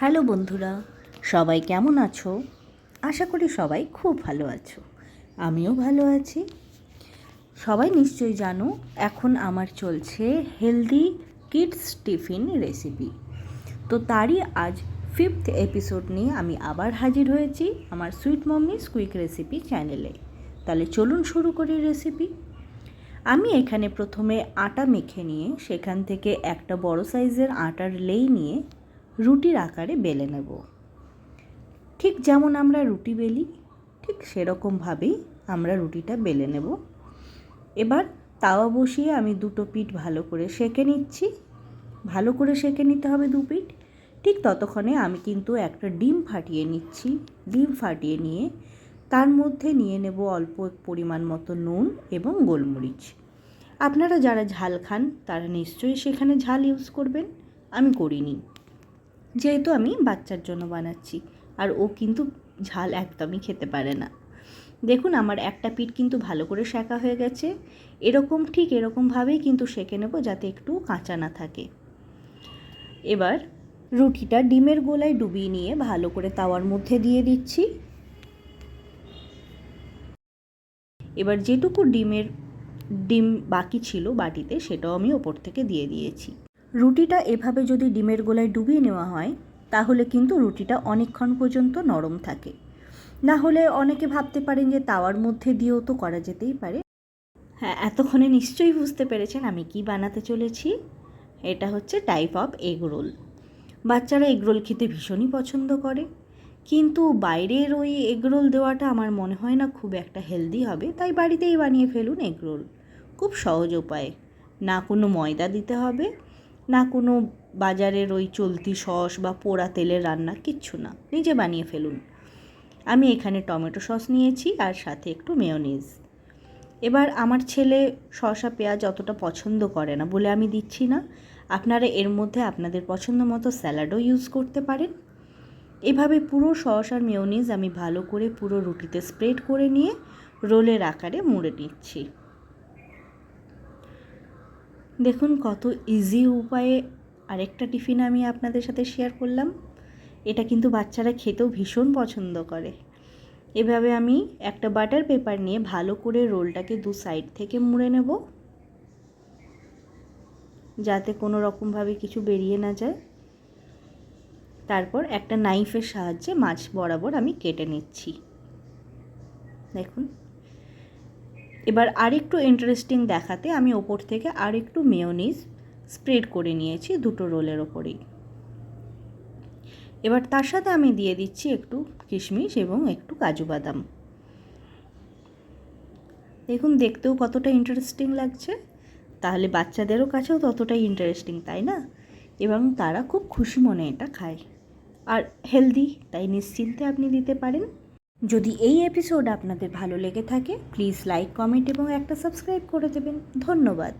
Hello বন্ধুরা, সবাই কেমন আছো? আশা করি সবাই খুব ভালো আছো। আমিও ভালো আছি। সবাই নিশ্চয়ই জানো, এখন আমার চলছে হেলদি কিডস টিফিন রেসিপি তো তারই আজ ফিফথ এপিসোড নিয়ে আমি আবার হাজির হয়েছি আমার সুইট মম্মি কুইক রেসিপি চ্যানেলে তাহলে চলুন শুরু করি রেসিপি আমি এখানে প্রথমে আটা মেখে নিয়ে, সেখান থেকে একটা বড় সাইজের আটার লেই নিয়ে রুটির আকারে বেলে নেব। ঠিক যেমন আমরা রুটি বেলি, ঠিক সেরকমভাবেই আমরা রুটিটা বেলে নেব। এবার তাওয়া বসিয়ে আমি দুটো পিঠ ভালো করে সেঁকে নিচ্ছি। ভালো করে সেঁকে নিতে হবে দু পিঠ। ঠিক ততক্ষণে আমি কিন্তু একটা ডিম ফাটিয়ে নিচ্ছি। ডিম ফাটিয়ে নিয়ে তার মধ্যে নিয়ে নেব অল্প পরিমাণ মতো নুন এবং গোলমরিচ। আপনারা যারা ঝাল খান, তারা নিশ্চয়ই সেখানে ঝাল ইউজ করবেন। আমি করিনি। যেহেতু আমি বাচ্চার জন্য বানাচ্ছি। আর ও কিন্তু ঝাল একদমই খেতে পারে না। দেখুন, আমার একটা পিঠ কিন্তু ভালো করে সেঁকা হয়ে গেছে। এরকম, ঠিক এরকমভাবেই কিন্তু সেঁকে নেব যাতে একটু কাঁচা না থাকে। এবার রুটিটা ডিমের গোলায় ডুবিয়ে নিয়ে ভালো করে তাওয়ার মধ্যে দিয়ে দিচ্ছি। এবার যেটুকু ডিমের, ডিম বাকি ছিল বাটিতে সেটাও আমি ওপর থেকে দিয়ে দিয়েছি। রুটিটা এভাবে যদি ডিমের গোলায় ডুবিয়ে নেওয়া হয়, তাহলে কিন্তু রুটিটা অনেকক্ষণ পর্যন্ত নরম থাকে। না হলে অনেকে ভাবতে পারেন যে তাওয়ার মধ্যে দিয়েও তো করা যেতেই পারে। হ্যাঁ এতক্ষণে নিশ্চয়ই বুঝতে পেরেছেন আমি কি বানাতে চলেছি। এটা হচ্ছে টাইপ অফ এগ রোল বাচ্চারা এগ রোল খেতে ভীষণই পছন্দ করে। কিন্তু বাইরের ওই এগ রোল দেওয়াটা আমার মনে হয় না খুব একটা হেলদি হবে, তাই বাড়িতেই বানিয়ে ফেলুন এগ রোল খুব সহজ উপায়। না কোনো ময়দা দিতে হবে না কোনো বাজারের ওই চলতি সস বা পোড়া তেলের রান্না, কিচ্ছু না। নিজে বানিয়ে ফেলুন। আমি এখানে টমেটো সস নিয়েছি আর সাথে একটু মেয়োনিজ। এবার আমার ছেলে শসা, পেঁয়াজ অতটা পছন্দ করে না বলে আমি দিচ্ছি না। আপনারা এর মধ্যে আপনাদের পছন্দ মতো স্যালাডও ইউজ করতে পারেন। এভাবে পুরো সস আর মেয়োনিজ আমি ভালো করে পুরো রুটিতে স্প্রেড করে নিয়ে রোলের আকারে মুড়ে নিচ্ছি। দেখুন কত ইজি উপায়ে আরেকটা টিফিন আমি আপনাদের সাথে শেয়ার করলাম। এটা কিন্তু বাচ্চারা খেতেও ভীষণ পছন্দ করে। এভাবে আমি একটা বাটার পেপার নিয়ে ভালো করে রোলটাকে দু সাইড থেকে মুড়ে নেব। যাতে কোনো রকমভাবে কিছু বেরিয়ে না যায়। তারপর একটা নাইফের সাহায্যে মাছ বরাবর আমি কেটে নিচ্ছি। দেখুন। এবার আরেকটু ইন্টারেস্টিং দেখাতে আমি ওপর থেকে আরেকটু মেয়োনিজ স্প্রেড করে নিয়েছি দুটো রোলের ওপরেই। এবার তার সাথে আমি দিয়ে দিচ্ছি একটু কিশমিশ এবং একটু কাজু বাদাম। দেখুন, দেখতেও কতটা ইন্টারেস্টিং লাগছে। তাহলে বাচ্চাদেরও কাছেও ততটাই ইন্টারেস্টিং তাই না? এবং তারা খুব খুশি মনে এটা খায়। আর হেলদি তাই নিশ্চিন্তে আপনি দিতে পারেন। যদি এই এপিসোড আপনাদের ভালো লেগে থাকে প্লিজ লাইক কমেন্ট এবং একটা সাবস্ক্রাইব করে দেবেন। ধন্যবাদ।